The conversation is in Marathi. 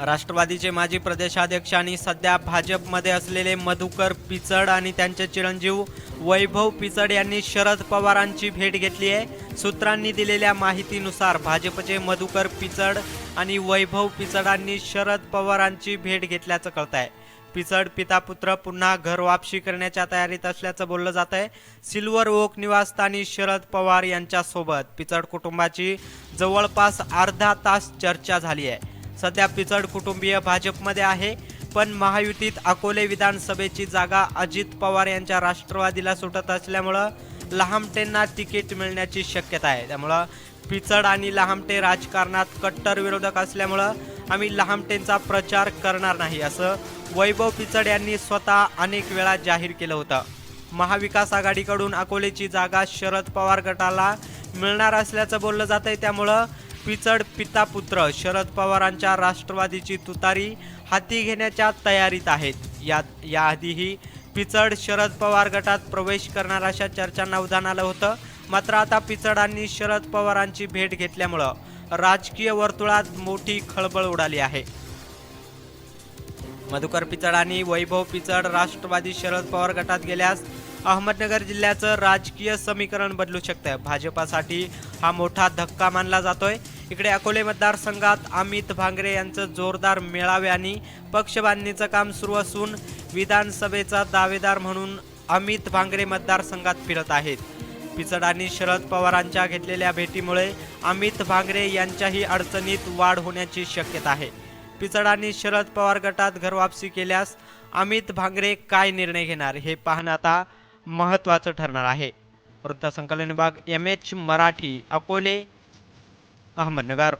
राष्ट्रवादीचे माजी प्रदेशाध्यक्ष आणि सध्या भाजपमध्ये असलेले मधुकर पिचड आणि त्यांचे चिरंजीव वैभव पिचड यांनी शरद पवारांची भेट घेतली आहे. सूत्रांनी दिलेल्या माहितीनुसार भाजपचे मधुकर पिचड आणि वैभव पिचडांनी शरद पवारांची भेट घेतल्याचं कळत आहे पिचड पिता पुत्र पुन्हा घर वापसी करण्याच्या तयारीत असल्याचं बोललं जात आहे सिल्वर ओक निवासस्थानी शरद पवार यांच्यासोबत पिचड कुटुंबाची जवळपास अर्धा तास चर्चा झाली आहे. सध्या पिचड कुटुंबीय भाजपमध्ये आहे. पण महायुतीत अकोले विधानसभेची जागा अजित पवार यांच्या राष्ट्रवादीला सुटत असल्यामुळं लहामटेंना तिकीट मिळण्याची शक्यता आहे. त्यामुळं पिचड आणि लहामटे राजकारणात कट्टर विरोधक असल्यामुळं आम्ही लहामटेंचा प्रचार करणार नाही असं वैभव पिचड यांनी स्वतः अनेक वेळा जाहीर केलं होतं. महाविकास आघाडीकडून अकोलेची जागा शरद पवार गटाला मिळणार असल्याचं बोललं जात आहे त्यामुळं पिचड पिता पुत्र शरद पवारांच्या राष्ट्रवादीची तुतारी हाती घेण्याच्या तयारीत आहेत. यात याआधीही पिचड शरद पवार गटात प्रवेश करणार अशा चर्चांना उधाण आलं होतं. मात्र आता पिचडांनी शरद पवारांची भेट घेतल्यामुळं राजकीय वर्तुळात मोठी खळबळ उडाली आहे. मधुकर पिचड आणि वैभव पिचड राष्ट्रवादी शरद पवार गटात गेल्यास अहमदनगर जिल्ह्याचं राजकीय समीकरण बदलू शकतं भाजपासाठी हा मोठा धक्का मानला जातोय. इकडे अकोले मतदारसंघात अमित भांगरे यांचं जोरदार मेळावे आणि पक्षबांधणीचं काम सुरू असून विधानसभेचा दावेदार म्हणून अमित भांगरे मतदारसंघात फिरत आहेत. पिचड आणि शरद पवारांच्या घेतलेल्या भेटीमुळे अमित भांगरे यांच्याही अडचणीत वाढ होण्याची शक्यता आहे. पिचड आणि शरद पवार गटात घरवापसी केल्यास अमित भांगरे काय निर्णय घेणार हे पाहणं आता महत्त्वाचं ठरणार आहे. वृत्तसंकलन विभाग एम एच मराठी अकोले अहमदनगर.